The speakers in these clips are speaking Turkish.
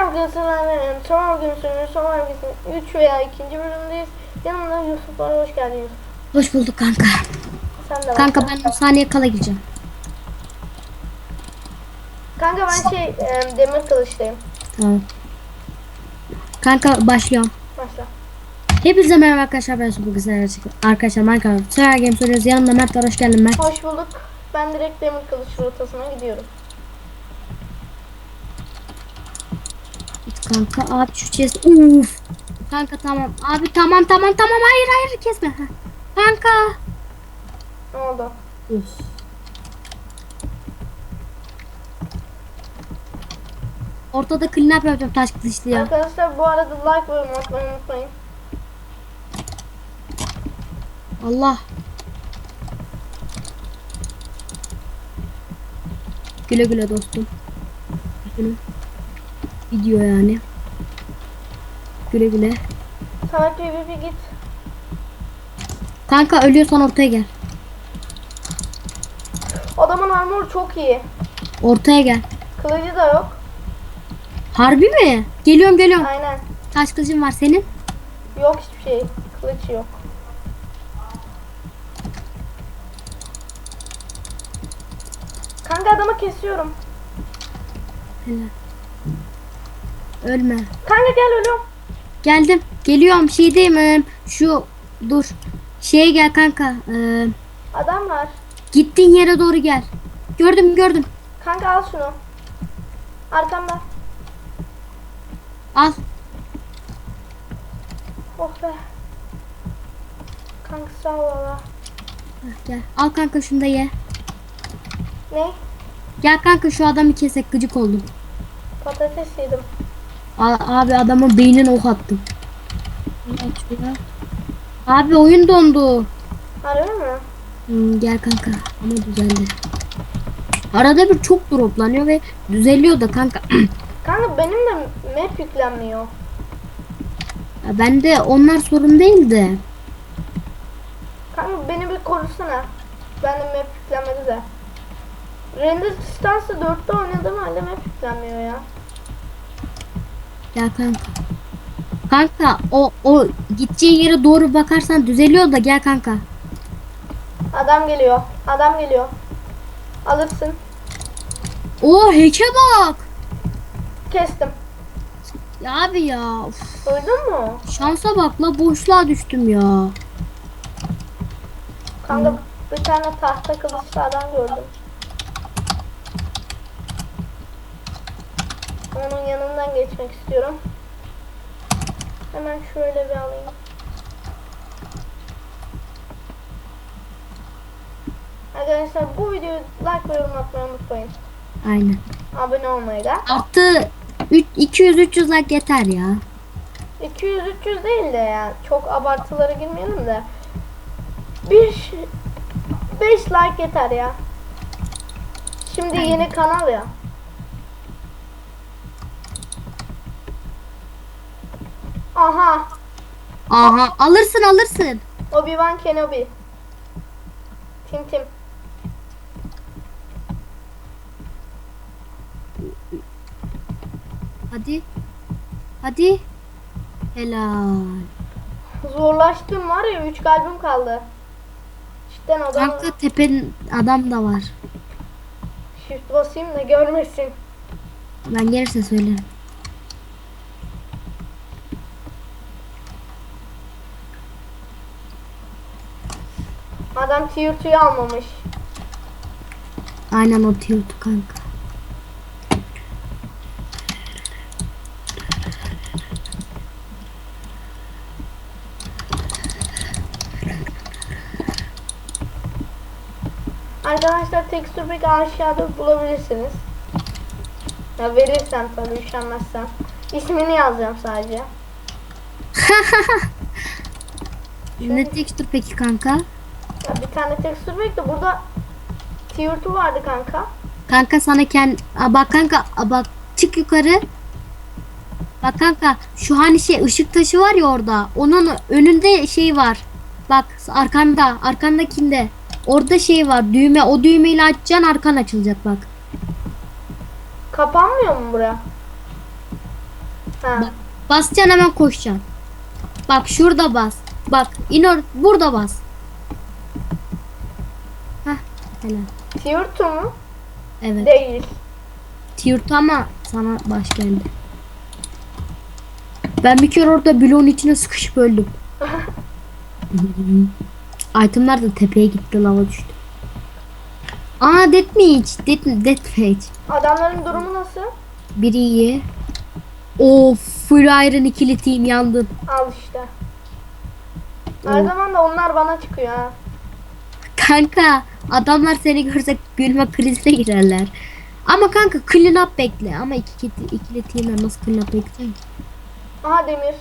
arkadaşlar benim. Son gününün son herkesin 3 veya 2. bölümdeyiz. Yanımda Yusuf var. Hoş geldin Yusuf. Hoş bulduk kanka. Sen de. Kanka ben 10 saniye kala gireceğim. Kanka ben şey e, demir kılıçtayım. Tamam. Kanka başlıyorum. Başla. Hepinize merhaba arkadaşlar ben Süper Güzel Arkadaşlar Minecraft Server Games oynuyoruz. Yanımda Mert var. Hoş geldin Mert. Hoş bulduk. Ben direkt demir kılıç rotasına gidiyorum. Kanka abi şu chest. Uf. Kanka tamam. Abi tamam tamam tamam. Hayır hayır kesme. Ha. Kanka. Ne oldu? Uf. Ortada clean up yapacağım taş kılıçlı ya. Arkadaşlar bu arada like ve yorum atmayı unutmayın. Allah. Güle güle dostum. Üzgünüm. Video yani. Güle güle. Samet PvP git. Kanka ölüyorsan ortaya gel. Adamın armor çok iyi. Ortaya gel. Kılıcı da yok. Harbi mi? Geliyorum geliyorum. Aynen. Taş kılıcın var senin. Yok hiçbir şey. Kılıç yok. Kanka adamı kesiyorum. Helal. Ölme. Kanka gel ölüyorum. Geldim. Geliyorum. Şeydeyim. e, Şu dur. Şeye gel kanka. Ee, Adam var. gittiğin yere doğru gel. Gördüm gördüm. Kanka al şunu. Arkamda. Al. Oh be. Kanka sağ ol valla. Gel. Al kanka şunu da ye. Ne? Gel kanka şu adamı kesek gıcık oldum. Patates yedim. A- abi adamın beynine ok attım. Abi oyun dondu. Harbi mi? Hmm, gel kanka ama düzeldi. Arada bir çok droplanıyor ve düzeliyor da kanka. Kanka benim de map yüklenmiyor. Ya ben de onlar sorun değil de. Kanka beni bir korusana. Ben de map yüklenmedi de. Render distansı 4'te oynadım halde map yüklenmiyor ya. Ya kanka. Kanka o o gideceği yere doğru bakarsan düzeliyor da gel kanka. Adam geliyor. Adam geliyor. Alırsın. Oo heke bak. Kestim. Ya abi ya. uf, Öldün mü? şansa bak la boşluğa düştüm ya. Kanka bir tane tahta kılıçlı adam gördüm. Onun yanından geçmek istiyorum. Hemen şöyle bir alayım. Arkadaşlar bu videoyu like ve yorum atmayı unutmayın. Aynen. Abone olmayı da. Artı 200-300 like yeter ya. 200-300 değil de ya. Çok abartılara girmeyelim de. 5 5 like yeter ya. Şimdi yeni kanal ya. Aha. Aha alırsın alırsın. Obi-Wan Kenobi. Tim Tim. Hadi. Hadi. Helal. Zorlaştım var ya 3 kalbim kaldı. Cidden adam Kanka tepenin adam da var. shift basayım da görmesin. Ben gelirse söylerim. Adam tier 2'yi almamış. Aynen o tiyotu kanka. Arkadaşlar tekstür peki aşağıda bulabilirsiniz. Ya verirsem tabii üşenmezsem. İsmini yazacağım sadece. Ne tekstür peki kanka? Ya bir tane tekstür peki de burada tier 2 vardı kanka. Kanka sana kend... Aa, bak kanka aa, bak çık yukarı. Bak kanka şu hani şey ışık taşı var ya orada. Onun önünde şey var. Bak arkanda arkandakinde. Orada şey var düğme o düğmeyle açacaksın arkan açılacak bak. Kapanmıyor mu bura? Ha. Bak basacaksın hemen koşacaksın. Bak şurada bas. Bak in or burada bas. Helal. Tier 2 mu? Evet. Değil. Tier two ama sana baş geldi. Ben bir kere orada bloğun içine sıkışıp öldüm. Itemlar da tepeye gitti lava düştü. Aa death match. Death, death match. Adamların durumu nasıl? Biri iyi. Of full iron ikili team yandın. Al işte. Her zaman da onlar bana çıkıyor ha. Kanka adamlar seni görse gülme krizine girerler. Ama kanka clean up bekle. Ama iki, ikili teamler nasıl clean up bekleyeceksin ki? Aha demir.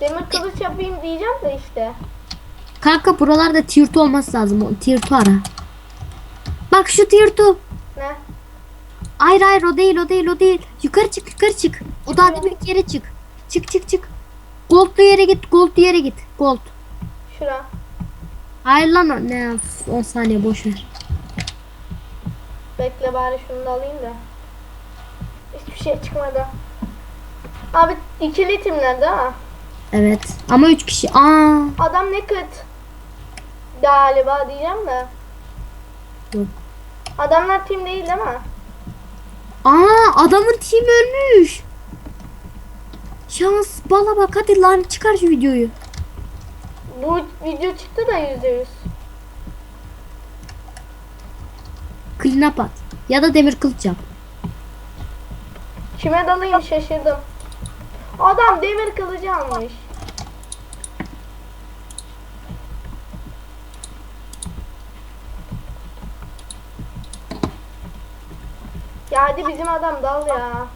Demir kılıç yapayım diyeceğim de işte. Kanka buralarda tier 2 olması lazım. O tier 2 ara. Bak şu tier 2. Ne? Hayır hayır o değil o değil o değil. Yukarı çık yukarı çık. O daha büyük yere çık. Çık çık çık. Goldlu yere git goldlu yere git. Gold. Şura. Hayır lan ne 10 saniye boş ver. Bekle bari şunu da alayım da. Hiçbir şey çıkmadı. Abi ikili timler mi? Evet ama 3 kişi. Aa Adam naked. Galiba diyeceğim de. Yok. Adamlar tim değil değil mi? Aa adamın team ölmüş. Şans bala bak hadi lan çıkar şu videoyu. Bu video çıktı da yüzde yüz. Clean up at. Ya da demir kılıç yap. Kime dalayım şaşırdım. Adam demir kılıcı almış. Ya hadi bizim adam dal ya.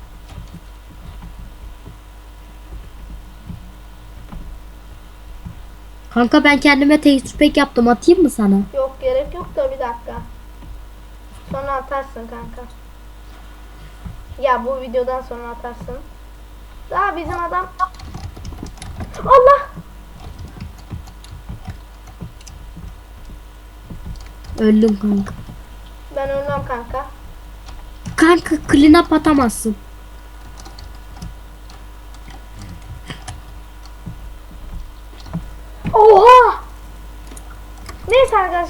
Kanka ben kendime texture pack yaptım atayım mı sana? Yok gerek yok da bir dakika. Sonra atarsın kanka. Ya bu videodan sonra atarsın. Daha bizim adam... Allah! Öldüm kanka. Ben ölmem kanka. Kanka clean up atamazsın.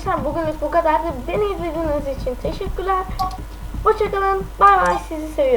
Arkadaşlar bugünlük bu kadardı. Beni izlediğiniz için teşekkürler. Hoşçakalın. Bay bay sizi seviyorum.